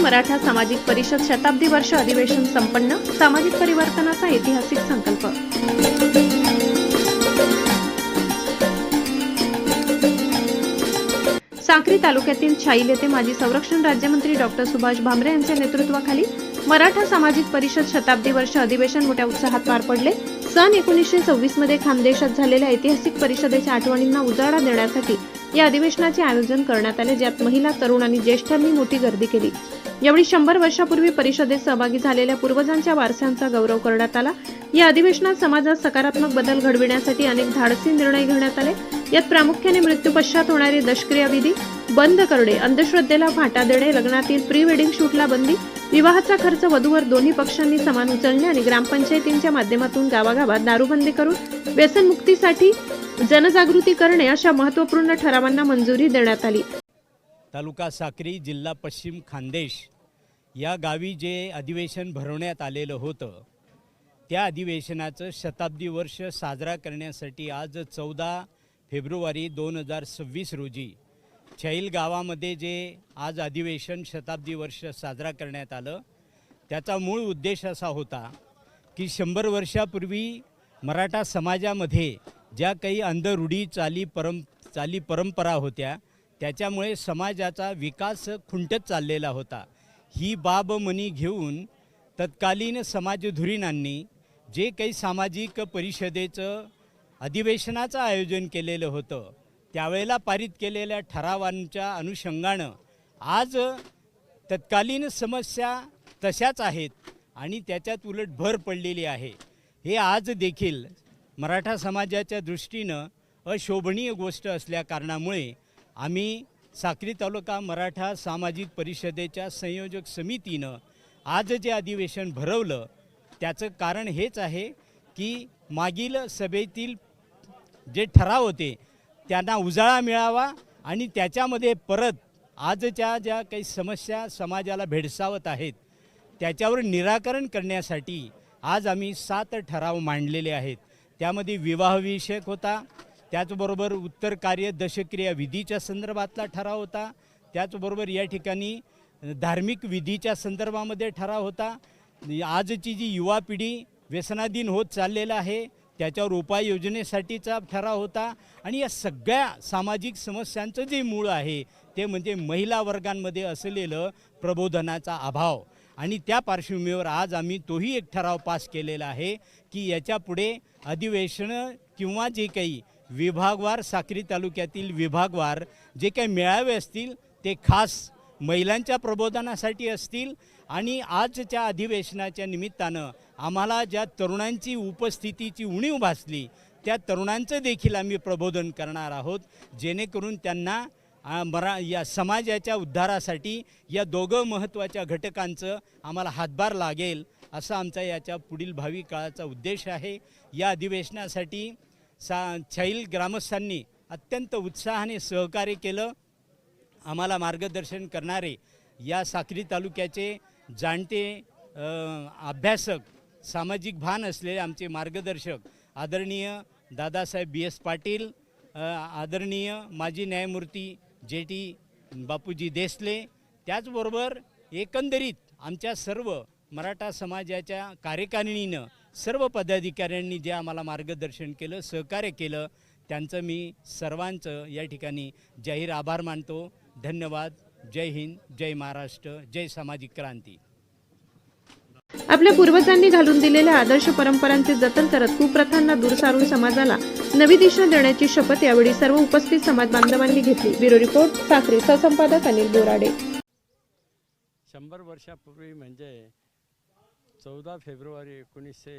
मराठा सामाजिक परिषद शताब्दी वर्ष अधिवेशन संपन्न सामाजिक परिवर्तनाचा ऐतिहासिक संकल्प. साक्री तालुक्यातील छाईल येथे माजी संरक्षण राज्यमंत्री डॉक्टर सुभाष भामरे यांच्या नेतृत्वाखाली मराठा सामाजिक परिषद शताब्दी वर्ष अधिवेशन मोठ्या उत्साहात पार पडले. सन एकोणीसशे सव्वीसमध्ये खानदेशात झालेल्या ऐतिहासिक परिषदेच्या आठवणींना उजाळा देण्यासाठी या अधिवेशनाचे आयोजन करण्यात आले ज्यात महिला तरुण आणि ज्येष्ठांनी मोठी गर्दी केली. यावेळी शंभर वर्षापूर्वी परिषदेत सहभागी झालेल्या पूर्वजांच्या वारसांचा गौरव करण्यात आला. या अधिवेशनात समाजात सकारात्मक बदल घडविण्यासाठी अनेक धाडसी निर्णय घेण्यात आले. यात प्रामुख्याने मृत्यूपश्चात होणारी होणारे विधी बंद करणे अंधश्रद्धेला फाटा देणे लग्नातील प्री वेडिंग शूटला बंदी विवाहाचा खर्च वधूवर दोन्ही पक्षांनी समान उचलणे आणि ग्रामपंचायतींच्या माध्यमातून गावागावात दारूबंदी करून व्यसनमुक्तीसाठी जनजागृती करणे अशा महत्त्वपूर्ण ठरावांना मंजुरी देण्यात आली. तालुका साक्री जिल्हा पश्चिम खानदेश या गावी जे अधिवेशन भरवण्यात आलेलं होतं त्या अधिवेशनाचं शताब्दी वर्ष साजरा करण्यासाठी आज चौदा फेब्रुवारी दोन हजार सव्वीस रोजी छैल गावामध्ये जे आज अधिवेशन शताब्दी वर्ष साजरा करण्यात आलं त्याचा मूळ उद्देश असा होता की शंभर वर्षापूर्वी मराठा समाजामध्ये ज्या काही अंधरूढी चाली परं चाली परंपरा होत्या त्याच्यामुळे समाजाचा विकास खुंटत चाललेला होता. ही बाब मनी घेऊन तत्कालीन समाजधुरीणांनी जे काही सामाजिक परिषदेचं अधिवेशनाचं आयोजन केलेलं होतं त्यावेळेला पारित केलेल्या ठरावांच्या अनुषंगानं आज तत्कालीन समस्या तशाच आहेत आणि त्याच्यात उलट भर पडलेली आहे. हे आज देखील मराठा समाजाच्या दृष्टीनं अशोभनीय गोष्ट असल्या कारणामुळे आम्ही साक्री तालुका मराठा सामाजिक परिषदेच्या संयोजक समितीनं आज जे अधिवेशन भरवलं त्याचं कारण हेच आहे की मागील सभेतील जे ठराव होते त्यांना उजाळा मिळावा आणि त्याच्यामध्ये परत आजच्या ज्या काही समस्या समाजाला भेडसावत आहेत त्याच्यावर निराकरण करण्यासाठी आज आम्ही सात ठराव मांडलेले आहेत. त्यामध्ये विवाहविषयक होता त्याचबरोबर उत्तर कार्य दशक्रिया विधीच्या संदर्भातला ठराव होता. त्याचबरोबर या ठिकाणी धार्मिक विधीच्या संदर्भामध्ये ठराव होता. आजची जी युवा पिढी व्यसनाधीन होत चाललेला आहे त्याच्यावर उपाययोजनेसाठीचा ठराव होता. आणि या सगळ्या सामाजिक समस्यांचं जे मूळ आहे ते म्हणजे महिला वर्गांमध्ये असलेलं प्रबोधनाचा अभाव. आणि त्या पार्श्वभूमीवर आज आम्ही तोही एक ठराव पास केलेला आहे की याच्यापुढे अधिवेशनं किंवा जे काही विभागवार साक्री तालुक्यातील विभागवार जे काही मेळावे असतील ते खास महिलांच्या प्रबोधनासाठी असतील आणि आजच्या अधिवेशनाच्या निमित्तानं आम्हाला ज्या तरुणांची उपस्थितीची उणीव भासली त्या तरुणांचं देखील आम्ही प्रबोधन करणार आहोत जेणेकरून त्यांना मरा या समाजाच्या उद्धारासाठी या दोघं महत्त्वाच्या घटकांचं आम्हाला हातभार लागेल असा आमचा याच्या पुढील भावी काळाचा उद्देश आहे. या अधिवेशनासाठी सा छैल ग्रामस्थांनी अत्यंत उत्साहाने सहकार्य केलं. आम्हाला मार्गदर्शन करणारे या साक्री तालुक्याचे जाणते अभ्यासक सामाजिक भान असलेले आमचे मार्गदर्शक आदरणीय दादासाहेब बी एस पाटील आदरणीय माजी न्यायमूर्ती जे टी बापूजी देसले त्याचबरोबर एकंदरीत आमच्या सर्व मराठा समाजाच्या कार्यकारिणीनं सर्व पदाधिकाऱ्यांनी जे आम्हाला मार्गदर्शन केलं सहकार्य केलं त्यांचं मी सर्वांचं या ठिकाणी जाहीर आभार मानतो. धन्यवाद. जय हिंद जय महाराष्ट्र जय सामाजिक क्रांती. आपल्या पूर्वजांनी घालून दिलेल्या आदर्श परंपरांचे जतन करत कुप्रथांना दूर सारून समाजाला नवी दिशा देण्याची शपथ यावेळी सर्व उपस्थित समाज बांधवांनी घेतली. ब्युरो रिपोर्ट साखरी सहसंपादक अनिल बोराडे. शंभर वर्षापूर्वी म्हणजे चौदा फेब्रुवारी एकोणीसशे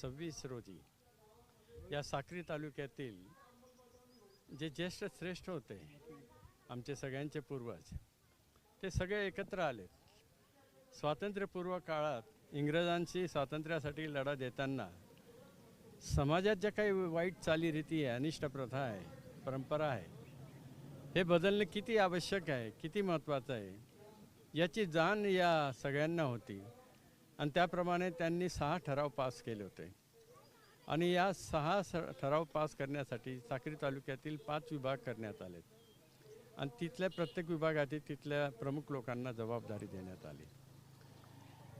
सव्वीस रोजी या साक्री तालुक्यातील जे ज्येष्ठ श्रेष्ठ होते आमचे सगळ्यांचे पूर्वज ते सगळे एकत्र आले. स्वातंत्र्यपूर्व काळात इंग्रजांशी स्वातंत्र्यासाठी लढा देताना समाजात ज्या काही वाईट चालीरीती आहे अनिष्ट प्रथा आहे परंपरा आहे हे बदलणे किती आवश्यक आहे किती महत्त्वाचं आहे याची जाण या सगळ्यांना होती. आणि त्याप्रमाणे त्यांनी सहा ठराव पास केले होते. आणि या सहा स ठराव पास करण्यासाठी साक्री तालुक्यातील पाच विभाग करण्यात आले आणि तिथल्या प्रत्येक विभागातील तिथल्या प्रमुख लोकांना जबाबदारी देण्यात आली.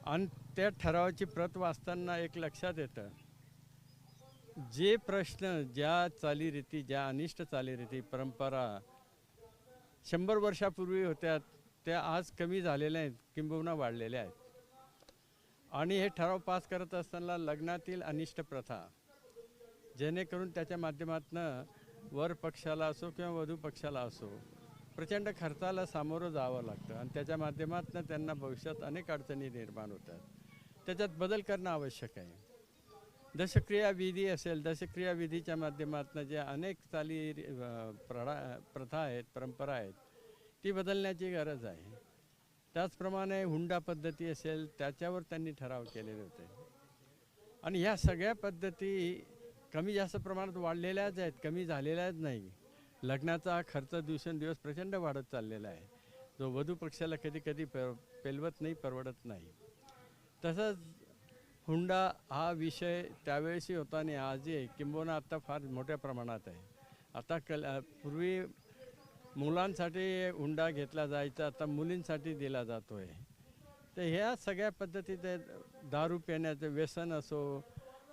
आणि त्या ठरावाची प्रत वाचताना एक लक्षात येतं जे प्रश्न ज्या चालीरीती ज्या अनिष्ट चालीरीती परंपरा शंभर वर्षापूर्वी होत्या त्या आज कमी झालेल्या आहेत किंबहुना वाढलेल्या आहेत. आणि हे ठराव पास करत असताना लग्नातील अनिष्ट प्रथा जेणेकरून त्याच्या माध्यमातून वर पक्षाला असो किंवा वधू पक्षाला असो प्रचंड खर्चाला सामोरं जावं लागतं आणि त्याच्या माध्यमातून त्यांना भविष्यात अनेक अडचणी निर्माण होतात. त्याच्यात बदल करणं आवश्यक आहे. दशक्रिया विधी असेल दशक्रिया विधीच्या माध्यमातून ज्या अनेक चाली प्रणा प्रडा प्रथा आहेत परंपरा आहेत ती बदलण्याची गरज आहे. त्याचप्रमाणे हुंडा पद्धती असेल त्याच्यावर त्यांनी ठराव केलेले होते. आणि ह्या सगळ्या पद्धती कमी जास्त प्रमाणात वाढलेल्याच आहेत कमी झालेल्याच नाही. लग्नाचा हा खर्च दिवसेंदिवस प्रचंड वाढत चाललेला आहे. जो वधू पक्षाला कधी कधी पे पेलवत नाही परवडत नाही. तसंच हुंडा हा विषय त्यावेळेसही होता आणि आजही किंबहुना आत्ता फार मोठ्या प्रमाणात आहे. आता कल पूर्वी मुलांसाठी हुंडा घेतला जायचा आता मुलींसाठी दिला जातो आहे तर ह्या सगळ्या पद्धतीत दारू पिण्याचं व्यसन असो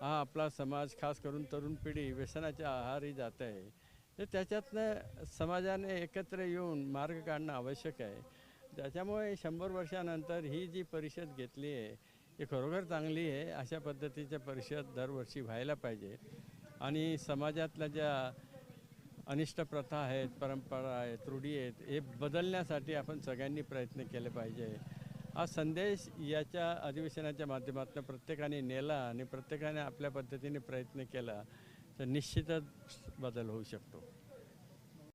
हा आपला समाज खास करून तरुण पिढी व्यसनाच्या आहारी जात. आहे तर त्याच्यातनं समाजाने एकत्र येऊन मार्ग काढणं आवश्यक आहे. त्याच्यामुळे शंभर वर्षानंतर ही जी परिषद घेतली आहे ही खरोखर चांगली आहे. अशा पद्धतीच्या परिषद दरवर्षी व्हायला पाहिजे. आणि समाजातल्या ज्या अनिष्ट प्रथा आहेत परंपरा आहेत रूढी आहेत हे बदलण्यासाठी आपण सगळ्यांनी प्रयत्न केले पाहिजे. हा संदेश याच्या अधिवेशनाच्या माध्यमातून प्रत्येकाने नेला आणि प्रत्येकाने आपल्या पद्धतीने प्रयत्न केला तर निश्चितच बदल होऊ शकतो.